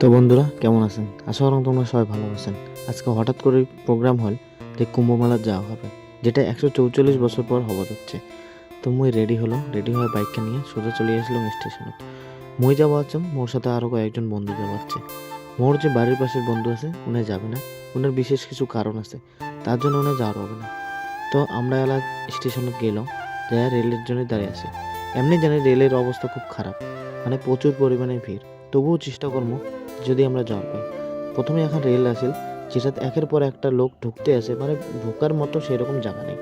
তো বন্ধুরা, কেমন আছেন? আশা করি তোমরা সবাই ভালো আছেন। আজকে হঠাৎ করে প্রোগ্রাম হল যে কুম্ভমেলার যাওয়া হবে, যেটা একশো চৌচল্লিশ বছর পর হওয়া যাচ্ছে। তো মুই রেডি হলো রেডি হয়ে বাইকটা নিয়ে সোজা চলে আসলাম স্টেশনে মুই যাব আছেন মোর সাথে আরও কয়েকজন বন্ধু যাওয়াচ্ছে মোর যে বাড়ির পাশের বন্ধু আছে, উনি যাবে না। ওনার বিশেষ কিছু কারণ আছে, তার জন্য উনি যাওয়ার হবে না। তো আমরা এলা স্টেশনে গেলাম যা রেলের জন্য দাঁড়িয়ে আছে। এমনি জানি রেলের অবস্থা খুব খারাপ মানে প্রচুর পরিমাণে ভিড়। তবুও চেষ্টা করব যদি আমরা যাওয়া পাই। প্রথমে এখন রেল আসিল, যেটাতে একের পর একটা লোক ঢুকতে আসে মানে ঢোকার মতো সেরকম জায়গা নেই।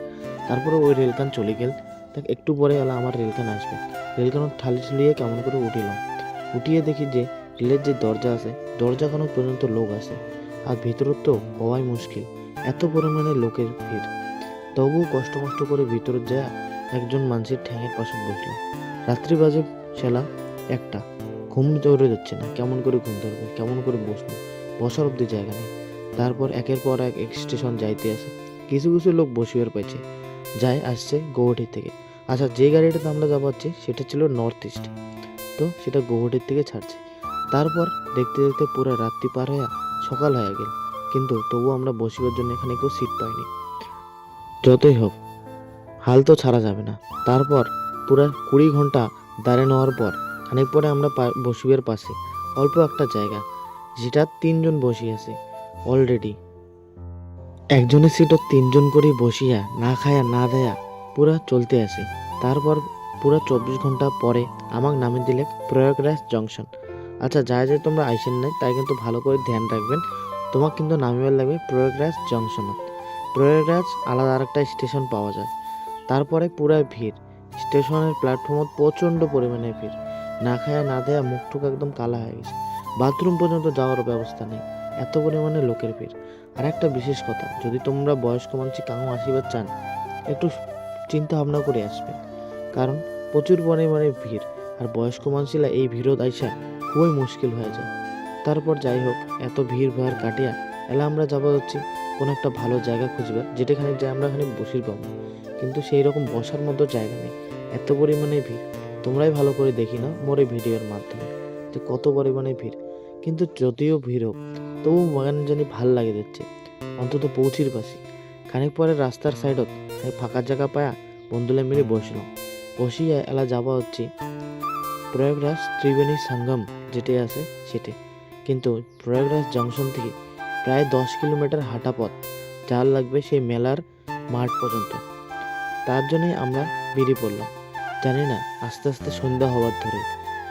তারপরে ওই রেলকান চলে গেল। দেখ, একটু পরে এলা আমার রেলকান আসবে। রেলকান ঠালি ঠুলিয়ে কেমন করে উঠিলাম। উঠিয়ে দেখি যে, রেলের যে দরজা আছে, দরজা কোনো পর্যন্ত লোক আছে। আর ভিতরে তো হওয়াই মুশকিল, এত পরিমাণে লোকের ভিড়। তবুও কষ্ট কষ্ট করে ভিতরে যায় একজন মানুষের ঠ্যাঙের পাশে বসলাম রাত্রি বাজে ছেলা একটা। ঘুম ধরে যাচ্ছে না। কেমন করে ঘুম ধরবে? কেমন করে বসবো? বসার অব্দি জায়গা নেই। তারপর একের পর এক এক স্টেশন যাইতে আসে। কিছু কিছু লোক বসিবার পাইছে। যায় আসছে গৌহাটির থেকে। আচ্ছা যে গাড়িটাতে আমরা যাব হচ্ছে সেটা ছিল নর্থ ইস্ট তো সেটা গৌহাটির থেকে ছাড়ছে। তারপর দেখতে দেখতে পুরো রাত্রি পার হয়ে সকাল হয়ে গেল। কিন্তু তবুও আমরা বসিবার জন্য এখানে কেউ সিট পাইনি। যতই হোক, হাল তো ছাড়া যাবে না। তারপর পুরো কুড়ি ঘণ্টা দাঁড়িয়ে নেওয়ার পর খানিক পরে আমরা বসিবের পাশে। অল্প একটা জায়গা, যেটা তিনজন বসে আছে অলরেডি একজনের সিটও তিনজন করে বসিয়া, না খায়া, না দেয়া, পুরা চলতে আসে তারপর পুরা চব্বিশ ঘণ্টা পরে আমাকে নামে দিলে প্রয়াগরাজ জংশন আচ্ছা যা যা তোমরা আইসেন নাই, তাই কিন্তু ভালো করে ধ্যান রাখবেন। তোমার কিন্তু নামিবার লাগবে প্রয়াগরাজ জংশনত প্রয়াগরাজ আলাদা আরেকটা স্টেশন পাওয়া যায়। তারপরে পুরা ভিড়। স্টেশনের প্ল্যাটফর্মত প্রচণ্ড পরিমাণে ভিড়। না খায়া না দেয়া মুখ টুক একদম কালা হয়ে গেছে। বাথরুম পর্যন্ত যাওয়ার ব্যবস্থা নেই। এত পরিমাণে লোকের ভিড়। আর একটা বিশেষ কথা, যদি তোমরা বয়স্ক মানুষ কাঙু আসিবার চান, একটু চিন্তা ভাবনা করে আসবেন কারণ প্রচুর পরিমাণে ভিড়, আর বয়স্ক মানুষরা এই ভিড়ত আইসা খুবই মুশকিল হয়ে যায়। তারপর যাই হোক, এত ভিড় ভাড় কাটিয়া এলা আমরা যাব হচ্ছি কোনো একটা ভালো জায়গা খুঁজবার, যেটাখানে যাই আমরা এখানে বসির পাবো কিন্তু সেই রকম বসার মতো জায়গা নেই। এত পরিমাণে ভিড়। তোমরাই ভালো করে দেখি না মোরে ভিডিওর মাধ্যমে যে কত পরিমাণে ভিড়। কিন্তু যদিও ভিড় হোক, তবু বাগান জানি ভালো লাগে যাচ্ছে অন্তত পৌঁছির পাশে। খানিক পরে রাস্তার সাইডত ফাঁকা জায়গা পায়া বন্ধুরা মিলে বসলাম। বসিয়া এলা যাওয়া হচ্ছে প্রয়াগরাজ ত্রিবেণী সঙ্গম যেটি আছে সেটি। কিন্তু প্রয়াগরাজ জংশন থেকে প্রায় দশ কিলোমিটার হাঁটা পথ, যার লাগবে সেই মেলার মাঠ পর্যন্ত। তার জন্যই আমরা বেরিয়ে পড়লাম। জানি না, আস্তে আস্তে সন্ধ্যা হওয়ার ধরে।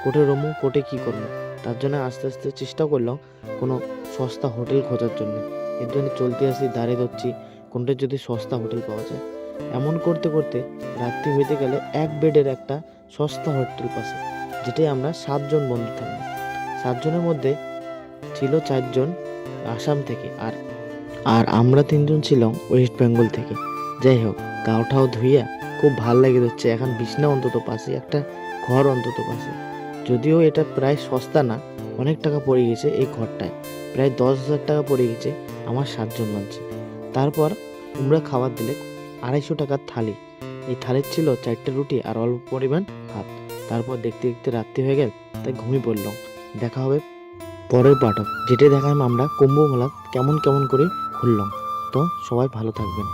কোটে রমু কোটে কি করব তার জন্য আস্তে আস্তে চেষ্টা করলাম কোনো সস্তা হোটেল খোঁজার জন্য। এর জন্য চলতে আসি, দাঁড়িয়ে ধরছি কোনটা যদি সস্তা হোটেল পাওয়া যায়। এমন করতে করতে রাত্রি হইতে গেলে এক বেডের একটা সস্তা হোটেল পাশে যেটাই আমরা সাতজন বন্ধু থাকব। সাতজনের মধ্যে ছিল চারজন আসাম থেকে, আর আর আমরা তিনজন ছিলাম ওয়েস্ট বেঙ্গল থেকে। যাই হোক গাওটাও ধুইয়া খুব ভালো লাগে হচ্ছে এখন বিছনা অন্তত পাশে, একটা ঘর অন্তত পাশে। যদিও এটা প্রায় সস্তা না, অনেক টাকা পড়ে গেছে এই ঘরটায়। প্রায় দশ হাজার টাকা পড়ে গেছে আমার সাতজন মানছে। তারপর আমরা খাবার দিলে আড়াইশো টাকার থালি। এই থালির ছিল চারটে রুটি আর অল্প পরিমাণ ভাত। তারপর দেখতে দেখতে রাত্রি হয়ে গেল, তাই ঘুমিয়ে পড়লাম। দেখা হবে পরের পাঠক। যেটা দেখালাম আমরা কুম্ভ মেলা কেমন কেমন করে খুললাম তো সবাই ভালো থাকবেন।